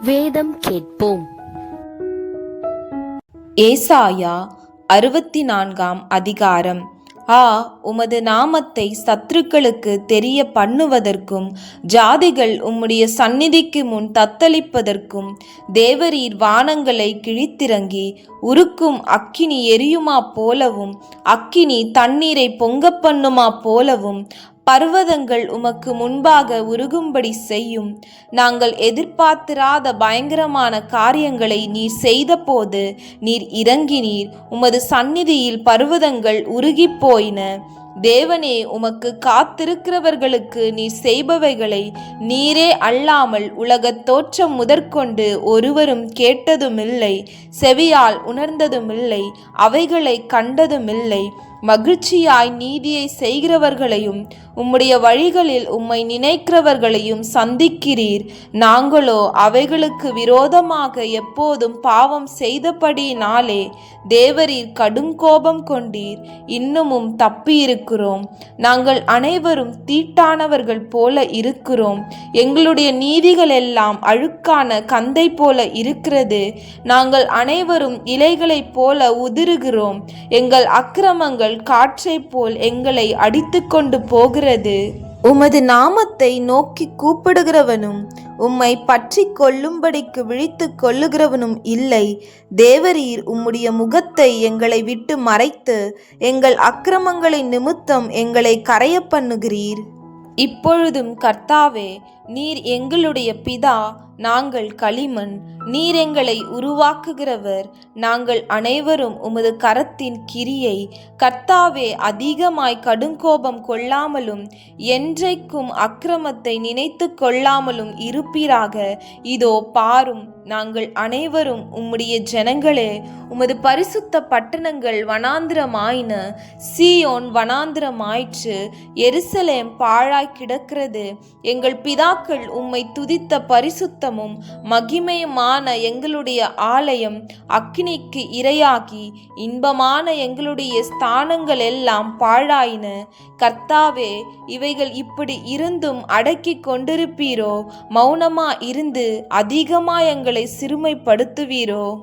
வேதம் கேட்போம். ஏசாயா அறுபத்தி நான்காம் அதிகாரம். ஆ உமது நாமத்தை சத்துருக்களுக்கு தெரிய பண்ணுவதற்கும் ஜாதிகள் உம்முடைய சந்நிதிக்கு முன் தத்தளிப்பதற்கும் தேவரீர் வானங்களை கிழித்திறங்கி உருக்கும் அக்கினி எரியுமா போலவும் அக்கினி தண்ணீரை பொங்கப் பண்ணுமா போலவும் பர்வதங்கள் உமக்கு முன்பாக உருகும்படி செய்யும். நாங்கள் எதிர்பார்த்திராத பயங்கரமான காரியங்களை நீர் செய்தபோது நீர் இறங்கினீர். உமது சந்நிதியில் பர்வதங்கள் உருகிப் போயின தேவனே உமக்கு காத்திருக்கிறவர்களுக்கு நீர் செய்பவைகளை நீரே அல்லாமல் உலகத் தோற்றம் முதற்கொண்டு ஒருவரும் கேட்டதுமில்லை. செவியால் உணர்ந்ததுமில்லை. அவைகளை கண்டதுமில்லை. மகிழ்ச்சியாய் நீதியை செய்கிறவர்களையும் உம்முடைய வழிகளில் உம்மை நினைக்கிறவர்களையும் சந்திக்கிறீர். நாங்களோ அவைகளுக்கு விரோதமாக எப்போதும் பாவம் செய்தபடியினாலே தேவரீர் கடும் கோபம் கொண்டீர். இன்னமும் தப்பியிருக்கிறோம். நாங்கள் அனைவரும் தீட்டானவர்கள் போல இருக்கிறோம். எங்களுடைய நீதிகள் எல்லாம் அழுக்கான கந்தை போல இருக்கிறது. நாங்கள் அனைவரும் இலைகளைப் போல உதிருகிறோம். எங்கள் அக்கிரமங்கள் காற்றைப் போல் எங்களை அடித்துக்கொண்டு போகிறது. உமது நாமத்தை நோக்கி கூப்பிடுகிறவனும் உம்மை பற்றி கொள்ளும்படிக்கு விழித்து கொள்ளுகிறவனும் இல்லை. தேவரீர் உம்முடைய முகத்தை எங்களை விட்டு மறைத்து எங்கள் அக்கிரமங்களின் நிமித்தம் எங்களை கரைய பண்ணுகிறீர். இப்பொழுதும் கர்த்தாவே நீர் எங்களுடைய பிதா நாங்கள் களிமண் நீர் எங்களை உருவாக்குகிறவர். நாங்கள் அனைவரும் உமது கரத்தின் கிரியை கர்த்தாவே அதிகமாய் கடுங்கோபம் கொள்ளாமலும் என்றைக்கும் அக்கிரமத்தை நினைத்து கொள்ளாமலும் இருப்பீராக. இதோ பாரும் நாங்கள் அனைவரும் உம்முடைய ஜனங்களே உமது பரிசுத்த பட்டணங்கள் வனாந்திரமாயின. சீயோன் வனாந்திரமாயிற்று எருசலேம் பாழாய் கிடக்கிறது. எங்கள் பிதாக்கள் உம்மை துதித்த பரிசுத்த பரிசுத்தமும் மகிமையுமான எங்களுடைய ஆலயம் அக்னிக்கு இரையாகி இன்பமான எங்களுடைய ஸ்தானங்கள் எல்லாம் பாழாயின. கர்த்தாவே இவைகள் இப்படி இருந்தும் அடக்கி கொண்டிருப்பீரோ? மௌனமா இருந்து அதிகமா எங்களை சிறுமைப்படுத்துவீரோ?